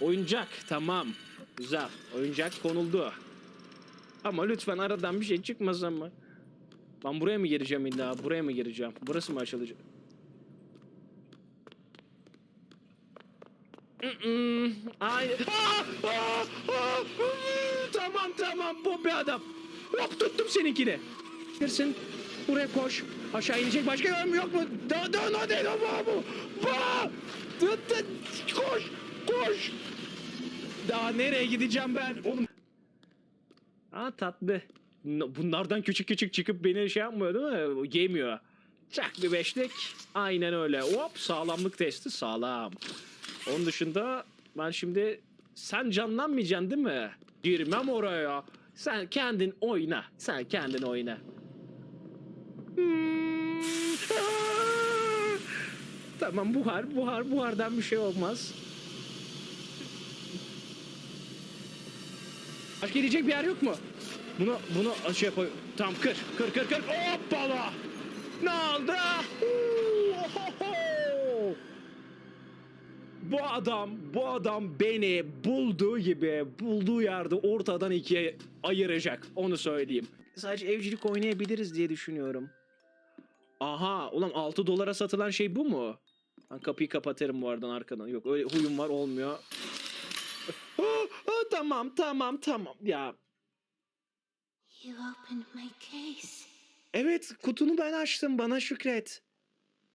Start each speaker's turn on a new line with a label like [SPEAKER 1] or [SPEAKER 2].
[SPEAKER 1] Oyuncak tamam. Güzel. Oyuncak konuldu. Ama lütfen aradan bir şey çıkmasın mı? Ben buraya mı gireceğim illa? Buraya mı gireceğim? Burası mı açılacak? Ah! Tamam tamam bu bir adam. Hop tuttum seninkini. Girsin. Buraya koş. Aşağı inecek başka yol yok mu? Da da da değil ama bu. Ba! Dı, dı, Koş. Koş. Daha nereye gideceğim ben? Oğlum. Aa tatlı. Bunlardan küçük küçük çıkıp beni şey yapmıyor değil mi? Yemiyor. Çak bir beşlik. Aynen öyle. Hop sağlamlık testi sağlam. Onun dışında ben şimdi sen canlanmayacaksın değil mi? Girmem oraya. Sen kendin oyna. Sen kendin oyna. Hmm. Tamam buhar, buhar, buhardan bir şey olmaz. Başka gidecek bir yer yok mu? Bunu, bunu aşağıya koy. Tamam kır, kır, kır, kır. Hoppala! Ne oldu? Bu adam, bu adam beni bulduğu gibi, bulduğu yerde ortadan ikiye ayıracak. Onu söyleyeyim. Sadece evcilik oynayabiliriz diye düşünüyorum. Aha, ulan 6 dolara satılan şey bu mu? Ben kapıyı kapatırım bu aradan arkadan. Yok öyle huyum var olmuyor. Tamam tamam tamam ya.
[SPEAKER 2] You opened my case.
[SPEAKER 1] Evet kutunu ben açtım bana şükret.